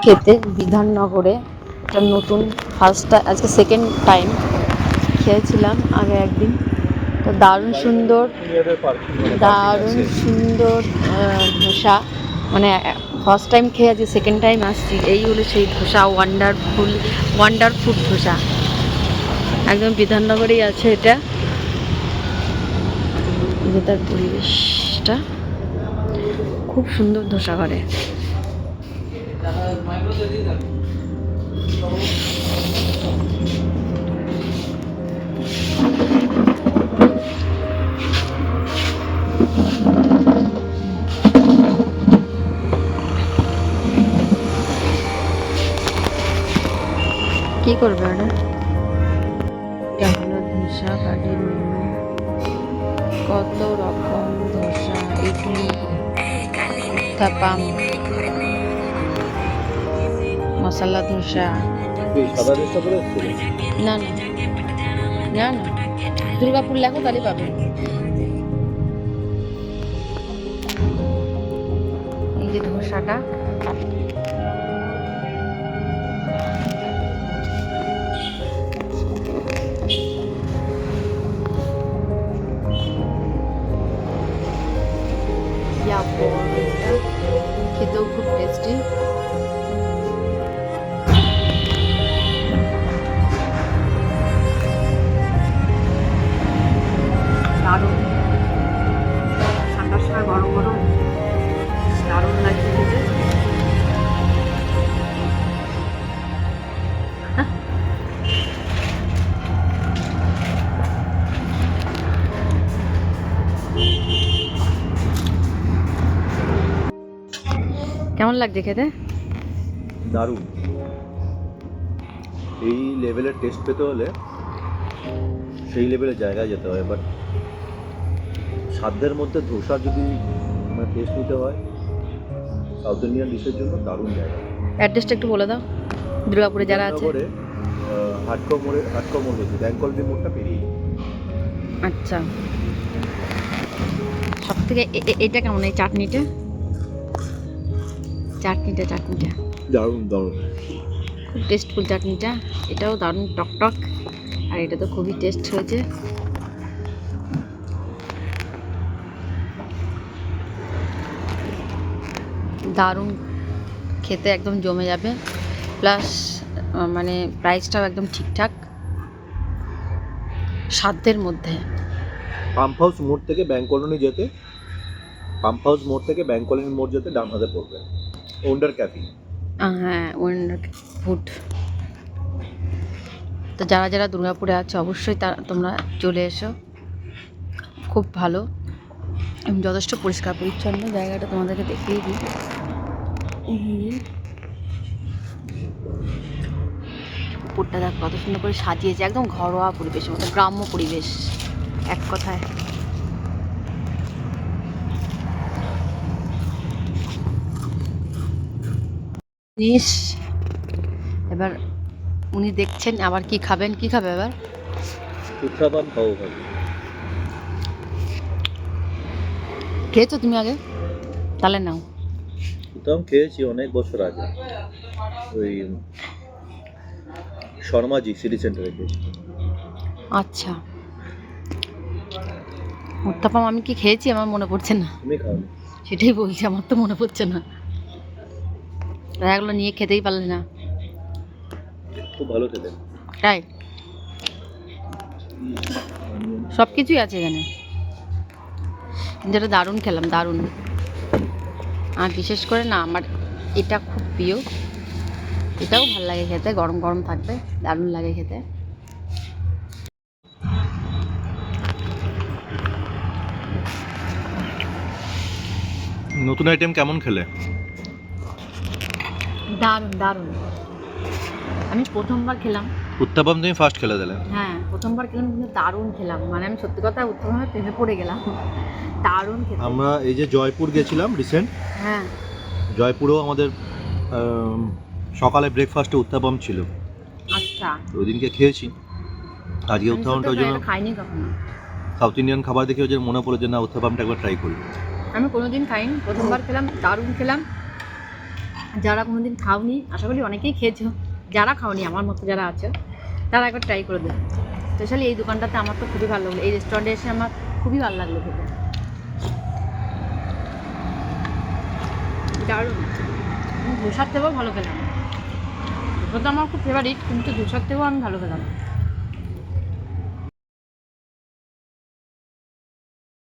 খেতে বিধাননগরে একটা নতুন ফার্স্ট আজকে সেকেন্ড টাইম খেয়েছিলাম আগে একদিন। তো দারুণ সুন্দর দারুণ সুন্দর ধোসা। মানে ফার্স্ট টাইম খেয়ে আজকে সেকেন্ড টাইম আসছি, এই হলো সেই ধোসা ওয়ান্ডারফুল ওয়ান্ডারফুল ধোসা। একদম বিধাননগরেই আছে এটা। তার পরিবেশটা। খুব সুন্দর ধোসা করে কি করবে ওটা এটা হলো ধোসা কাঠের মেনু কত রকম ধোসা ইডলি উত্থাপাম মশলা ধোসা না না। না না। দুর্গাপুর লেখো তাহলে পাবে। এই যে ধোসাটা। কেমন লাগছে খেতে? দারুণ। এই লেভেলের টেস্ট পেতে হলে সেই লেভেলের জায়গায় যেতে হয় বাট সাধ্যের মধ্যে ধোসা যদি মানে টেস্ট নিতে হয় সাউথ ইন্ডিয়ান ডিশের জন্য দারুণ জায়গা। অ্যাড্রেসটা একটু বলে দাও দুর্গাপুরে যারা আছে। হাটকো মোড়ে হাটকো মোড় বলছি ব্যাঙ্কলবি মোড়টা পেরিয়ে আচ্ছা। সব থেকে এটা কেমন এই চাটনিটা? চাটনিটা চাটনিটা। দারুণ দারুণ। খুব টেস্টফুল চাটনিটা। এটাও দারুণ টকটক আর এটা তো খুবই টেস্ট হয়েছে। দারুণ খেতে একদম জমে যাবে। প্লাস মানে প্রাইসটাও একদম ঠিকঠাক। সাধ্যের মধ্যে। পাম্প হাউস মোড় থেকে ব্যাঙ্ক কলোনি যেতে পাম্প হাউস মোড় থেকে ব্যাঙ্ক কলোনি মোড় যেতে ডান হাতে পড়বে। ওন্ডার ক্যাফি হ্যাঁ ওয়েন্ডার ফুড তো যারা যারা দুর্গাপুরে আছে, অবশ্যই তারা, তোমরা চলে এসো। খুব ভালো। এবং যথেষ্ট পরিষ্কার পরিচ্ছন্ন জায়গাটা তোমাদেরকে দেখিয়ে দিই। উপরটা দেখ, কত সুন্দর করে সাজিয়েছে, একদম ঘরোয়া পরিবেশ মতো, গ্রাম্য পরিবেশ, এক কথায়। জিনিস এবার উনি দেখছেন আবার কি খাবেন কি খাবে এবার? উত্থাপাম খাব ভাই। খেয়েছো তুমি আগে? তাহলে নাও। উত্তম খেয়েছি অনেক বছর আগে। ওই শর্মাজি সিটি সেন্টারে খেয়েছি। আচ্ছা। উত্তাপাম আমি কি খেয়েছি? আমার মনে পড়ছে না। তুমি খাও সেটাই বলছি আমার তো মনে পড়ছে না। এগুলো নিয়ে খেতেই পারলে না। খুব ভালো খেতে। তাই? সব কিছুই আছে এখানে। যেটা দারুণ খেলাম দারুণ। আর বিশেষ করে না আমার এটা খুব প্রিয়। এটাও ভালো লাগে খেতে গরম গরম থাকবে দারুণ লাগে খেতে। নতুন আইটেম কেমন খেলে? দারুণ দারুণ। আমি প্রথমবার খেলাম। উত্তাপাম তুমি ফার্স্ট খেলে দিলে হ্যাঁ প্রথমবার খেলাম কিন্তু দারুণ খেলাম। মানে আমি সত্যি কথা উত্তমভাবে প্রেমে পড়ে গেলাম। দারুণ খেতে আমরা এই যে জয়পুর গেছিলাম রিসেন্ট হ্যাঁ। জয়পুরেও আমাদের সকালে ব্রেকফাস্টে উত্তাপাম ছিল। আচ্ছা। ওই দিনকে খেয়েছি। আজকে আমি উত্তাপামটা ওই জন্য খাইনি কখনো। সাউথ ইন্ডিয়ান খাবার দেখে ওই জন্য মনে পড়ে যে না উত্তাপামটা একবার ট্রাই করি। আমি কোনোদিন খাইনি। প্রথমবার খেলাম দারুণ খেলাম। যারা কোনোদিন খাওনি, আশা করি অনেকেই খেয়েছো, যারা খাওনি, আমার মতো যারা আছে, তারা একবার ট্রাই করে দেবে স্পেশালি এই দোকানটাতে আমার তো খুবই ভালো লাগল। এই রেস্টুরেন্টে এসে আমার খুবই ভালো লাগল খেতে। দারুণ। ধোসার থেকেও ভালো খেলাম ধোসা তো আমার খুব ফেভারিট কিন্তু ধোসার থেকেও আমি ভালো খেলাম